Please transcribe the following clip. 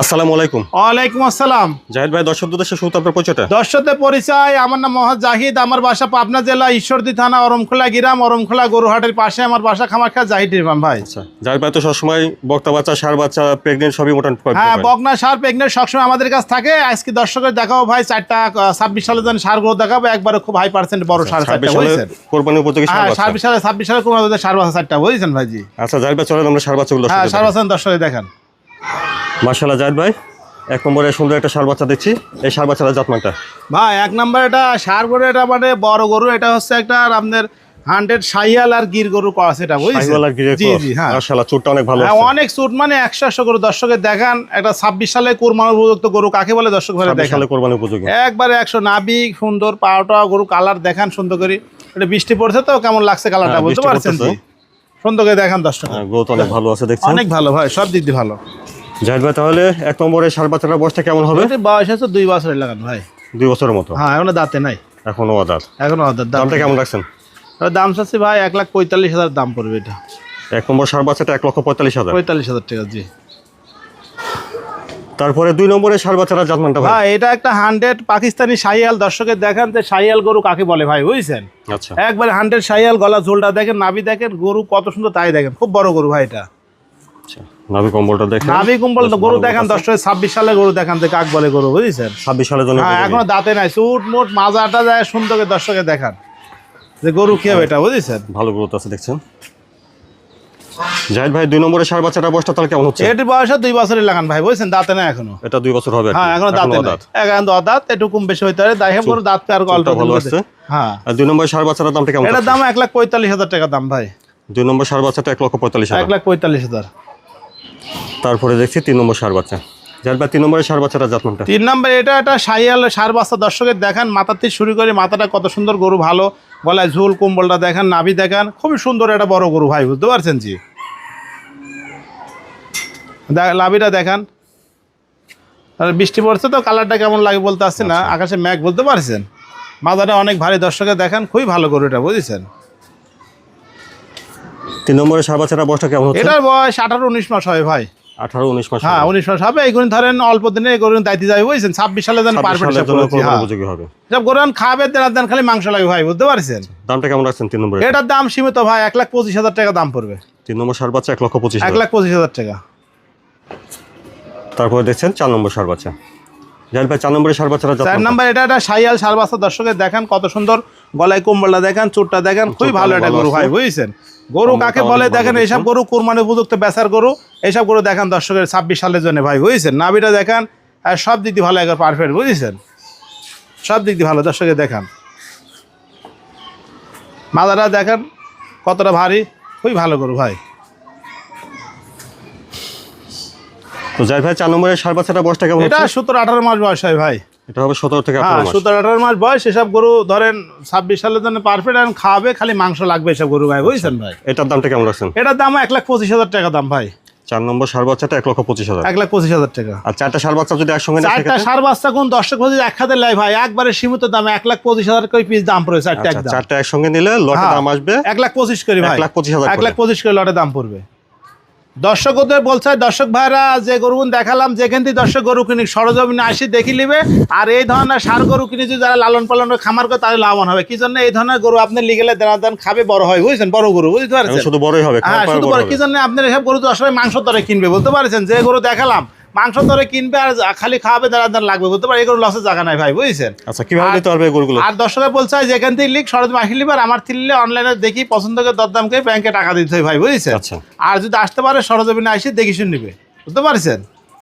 আসসালামু আলাইকুম। ওয়ালাইকুম আসসালাম। জাহিদ ভাই দর্শক উদ্দেশ্যে শুরু আপনার পরিচয়টা। দর্শকদের পরিচয় আমার নাম মোহাম্মদ জাহিদ আমার বাসা পাবনা জেলা ঈশ্বরদী থানা অরমখোলা গ্রাম অরমখোলা গরুহাটের পাশে আমার বাসা খামারখা জাহিদ ইরফান ভাই। আচ্ছা জাহিদ ভাই তো সবসময় বক্তা বাচ্চা সার বাচ্চা প্রেগনেন্ট সবই পাওয়া হ্যাঁ বকনা সার প্রেগনেন্ট সবসময় আমাদের কাছে থাকে। আজকে দর্শকের দেখাবো ভাই চারটা ছাব্বিশ সালে যেন সার গরু দেখাবো একবারে খুব হাই পার্সেন্ট বড় সার চারটা কোরবানি উপযোগী সার হ্যাঁ ছাব্বিশ সালে ছাব্বিশ সালে কোন সার বাসা চারটা বুঝছেন ভাইজি আচ্ছা জাহিদ ভাই চলেন আমরা সার বাচ্চাগুলো হ্যাঁ সার দর্শকের দেখান। মার্শাল্লাহ জাহিদ ভাই। এক নম্বরে সুন্দর একটা সার বাচ্চা দেখছি এই সার বাচ্চার জাতমানটা ভাই এক নম্বর এটা সার গরু এটা মানে বড় গরু এটা হচ্ছে একটা আপনার হান্ড্রেড সাইয়াল আর গির গরু বুঝছেন? আর জি জি হ্যাঁ। চুটটা অনেক ভালো হ্যাঁ, অনেক সুট মানে করে দর্শকের দেখান। একটা ছাব্বিশ সালে কুরবান উপযুক্ত গরু কাকে বলে দর্শক 26 দেখান? সালে কোরবানি উপযোগী। একবারে একশো নাবি সুন্দর পাওয়াটা গরু কালার দেখান সুন্দর করে। এটা বৃষ্টি পড়ছে তো কেমন লাগছে কালারটা হ্যাঁ, বুঝতে পারছেন। সুন্দর করে দেখান দর্শক। হ্যাঁ, গ্রোথ অনেক ভালো আছে দেখছেন। অনেক ভালো ভাই সব দিক দিয়ে ভালো। জাহিদ ভাই তাহলে এক নম্বরে সার বাচ্চাটার বয়সটা কেমন হবে? বয়স আছে দুই বছরের লাগান ভাই। দুই বছরের মতো? হ্যাঁ এখনও দাঁতে নাই। এখনও আদাত এখনও দাম দামটা কেমন রাখছেন? দাম চাচ্ছি ভাই এক লাখ পঁয়তাল্লিশ হাজার দাম পড়বে এটা। এক নম্বর সার বাচ্চাটা এক লক্ষ পঁয়তাল্লিশ হাজার? পঁয়তাল্লিশ হাজার টাকা জি। তারপরে দুই নম্বরে সার বাচ্চাটা জাতমানটা ভাই? এটা একটা হান্ড্রেড পাকিস্তানি সাইয়াল দর্শকের দেখান যে সাইয়াল গরু কাকে বলে ভাই বুঝছেন? আচ্ছা। একবারে হান্ড্রেড সাইয়াল গলা ঝোলটা দেখেন নাভি দেখেন গরু কত সুন্দর তাই দেখেন খুব বড় গরু ভাই এটা। নাভি কম্বলটা দেখেন। নাভি কুম্বল গরু দেখান দশ ছাব্বিশ সালে গরু দেখান যে কাক বলে গরু বুঝেছেন? ছাব্বিশ সালের জন্য হ্যাঁ এখনও দাঁতে নাই সুট মোট মাজাটা যায় সুন্দর দর্শকে দেখান। যে গরু কি হবে এটা বুঝেছেন? ভালো গ্রোথ আছে দেখছেন? জাহিদ ভাই দুই নম্বরে সার বাচ্চাটা বয়সটা তাহলে কেমন হচ্ছে? এটির বয়স দুই বছরের লাগান ভাই বুঝছেন? দাঁতে নাই এখনও। এটা দুই বছর হবে হ্যাঁ এখনও দাঁতে এখন একটু কম বেশি হইতে পারে। দাঁত আর অল্প ভালো হ্যাঁ। আর দুই নম্বর সার বাচ্চাটার দামটা কেমন দাম এক লাখ পঁয়তাল্লিশ হাজার টাকা দাম ভাই। দুই নম্বর সার বাচ্চাটা এক লক্ষ পঁয়তাল্লিশ এক লাখ পঁয়তাল্লিশ হাজার। তারপরে দেখছি তিন নম্বর সার বাচ্চা। তিন নম্বরের সার বাচ্চাটা জাতমানটা তিন নম্বর এটা একটা সাইয়াল সার বাস্তা দর্শকের দেখান মাথা থেকে শুরু করে মাথাটা কত সুন্দর গরু ভালো। গলায় ঝুল কম্বলটা দেখান নাভি দেখান। খুবই সুন্দর একটা বড় গরু ভাই বুঝতে পারছেন জি? নাভিটা দেখান। বৃষ্টি পড়ছে তো কালারটা কেমন লাগে বলতে আসছে না। আকাশে ম্যাঘ বলতে পারছেন? মাথাটা অনেক ভারী। দর্শকের দেখান খুবই ভালো গরু এটা বুঝেছেন? তিন নম্বরের সার বাচ্চাটা বয়সটা কেমন হচ্ছে? এটার বয়স আঠারো উনিশ মাস হয় ভাই। আঠারো উনিশ মাস হ্যাঁ উনিশ মাস হবে। এইগুলো ধরেন অল্প দিনে এগুলো দায়িত্ব যাবে বুঝছেন? ছাব্বিশ সালে যেন উপযোগী হবে। সব গরুন খাবে দেন দেন খালি মাংস লাগে ভাই বুঝতে পারছেন? দামটা কেমন রাখছেন তিন নম্বরে? এটার দাম সীমিত ভাই এক লাখ পঁচিশ হাজার টাকা দাম পড়বে। তিন নম্বর সার বাচ্চা এক লক্ষ পঁচিশ এক লাখ পঁচিশ হাজার টাকা। তারপরে দেখছেন চার নম্বর সার বাচ্চা। জাহিদ ভাই চার নম্বরের সার বাচ্চাটা চার জাতমানটা নাম্বার এটা একটা সাইয়াল দর্শকের দেখেন কত সুন্দর গলায় কম্বলটা দেখেন চুটটা দেখেন খুবই ভালো একটা গরু ভাই বুঝছেন? গরু কাকে বলে দেখেন এইসব গরু কোরবানি উপযুক্ত বেচার গরু এইসব গরু দেখেন দর্শকের ছাব্বিশ সালের জন্য ভাই বুঝছেন? দেখেন সব দিক দিয়ে ভালো একবার পারফেক্ট বুঝেছেন? সব দিক দিয়ে ভালো দেখান। দেখেন কতটা ভারী খুবই ভালো গরু ভাই। তো জাহিদ ভাই চার নম্বরের সার বাচ্চাটা বয়সটা কেমন এটা সতেরো আঠারো মাস বয়স হয় ভাই। এটা হবে সতেরো থেকে হ্যাঁ মাস। সতেরো আঠারো মাস বয়স এসব গরু ধরেন ছাব্বিশ সালের জন্য পারফেক্ট এখন খাওয়াবে খালি মাংস লাগবে এসব গরু ভাই বুঝছেন ভাই? এটার দামটা কেমন রাখছেন? এটার দাম এক লাখ পঁচিশ হাজার টাকা দাম ভাই। চার নম্বর সার বাচ্চাটা এক লক্ষ পঁচিশ হাজার। এক লাখ পঁচিশ হাজার টাকা। আর চারটা সার বাচ্চা যদি একসঙ্গে চারটা সার বাচ্চা কোন দর্শক পঁচিশ এক হাতে লাই ভাই একবারে সীমিত দাম এক লাখ পঁচিশ হাজার করে পিস দাম পড়বে চারটা আচ্ছা, চারটা একসঙ্গে নিলে লটের হ্যাঁ। দাম আসবে এক লাখ পঁচিশ করে ভাই। এক লাখ পঁচিশ হাজার এক লাখ পঁচিশ করে লটে দাম পড়বে। দর্শকদের বলছে দর্শক ভাইরা যে গরু দেখালাম যেখান থেকে দর্শক গরু কিনি সরজমিনে আসি দেখি নিবে। আর এই ধরনের সার গরু কিনে যদি যারা লালন পালন খামার করে তাদের লাভবান হবে। কি জন্য এই ধরনের গরু আপনি লিগেলে দেনা দেন খাবে বড় হয় বুঝছেন? বড় গরু বুঝতে পারছেন? শুধু বড়ই হবে হ্যাঁ শুধু বড় বড় কি জন্য আপনার এসব গরু তো আসলে মাংস দরে কিনবে বলতে পারছেন? যে গরু দেখালাম মাংস ধরে কিনবে আর খালি খাওয়াবে দাঁড়া দাঁড় লাগবে। বুঝতে পারি এগুলো লসে জায়গা নাই ভাই বুঝছেন? আচ্ছা কীভাবে আর- নিতে পারবে এই গরুগুলো আর দর্শকরা বলছে যেখান থেকে লিক সরজ মাখি লিবার আমার থিললে অনলাইনে দেখি পছন্দ করে দরদাম করে ব্যাংকে টাকা দিতে হয় ভাই বুঝছেন? আচ্ছা। আর যদি আসতে পারে সরজমিনে আসি দেখি শুনে নিবে। বুঝতে পারছেন?